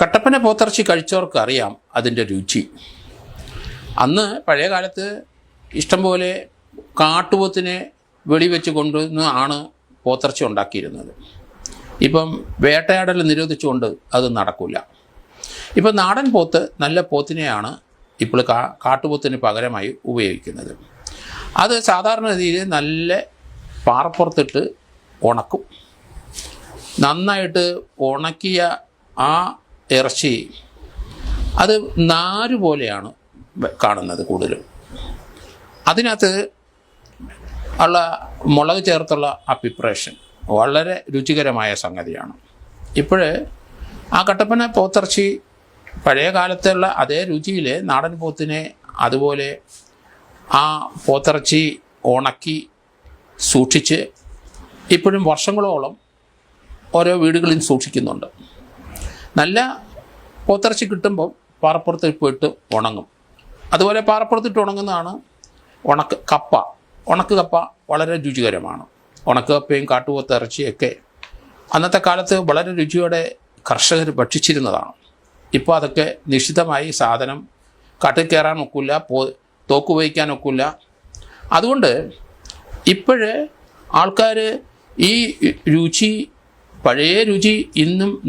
കട്ടപ്പന പോത്തിറച്ചി കഴിച്ചവർക്ക് അറിയാം അതിന്റെ രുചി. അന്ന് പഴയ കാലത്ത് ഇഷ്ടംപോലെ കാട്ടുപോത്തിനെ വെടിവെച്ച് കൊണ്ടുവന്ന് ആണ് പോത്തിറച്ചി ഉണ്ടാക്കിയിരുന്നത്. ഇപ്പം വേട്ടയാടൽ നിരോധിച്ചുകൊണ്ട് അത് നടക്കില്ല ഇപ്പം നാടൻ പോത്ത് നല്ല പോത്തിനെയാണ് ഇപ്പോൾ കാ കാട്ടുപോത്തിന് പകരമായി ഉപയോഗിക്കുന്നത്. അത് സാധാരണ രീതിയിൽ നല്ല പാറപ്പുറത്തിട്ട് ഉണക്കും. നന്നായിട്ട് ഉണക്കിയ ആ ഇറച്ചി. അത് നാര് പോലെയാണ് കാണുന്നത് കൂടുതലും. അതിനകത്ത് ഉള്ള മുളക് ചേർത്തുള്ള ആ വളരെ രുചികരമായ സംഗതിയാണ്. ഇപ്പോൾ ആ കട്ടപ്പന പോത്തിറച്ചി പഴയ കാലത്തുള്ള അതേ രുചിയിൽ നാടൻ പോത്തിനെ അതുപോലെ ആ പോത്തിറച്ചി ഉണക്കി സൂക്ഷിച്ച് ഇപ്പോഴും വർഷങ്ങളോളം ഓരോ വീടുകളിൽ സൂക്ഷിക്കുന്നുണ്ട്. നല്ല പോത്തിറച്ചി കിട്ടുമ്പോൾ പാറപ്പുറത്ത് പോയിട്ട് ഉണങ്ങും. അതുപോലെ പാറപ്പുറത്തിട്ട് ഉണങ്ങുന്നതാണ് ഉണക്ക് കപ്പ. ഉണക്ക് കപ്പ വളരെ രുചികരമാണ്. ഉണക്ക് കപ്പയും കാട്ടുപോത്തിറച്ചിയൊക്കെ അന്നത്തെ കാലത്ത് വളരെ രുചിയോടെ കർഷകർ ഭക്ഷിച്ചിരുന്നതാണ്. ഇപ്പോൾ അതൊക്കെ നിശ്ചിതമായി സാധനം കാട്ടിൽ കയറാൻ ഒക്കില്ല പോ തോക്ക് ഉപയോഗിക്കാൻ ഒക്കില്ല. അതുകൊണ്ട് ഇപ്പോഴ് ആൾക്കാർ ഈ രുചി പഴയ രുചി ഇന്നും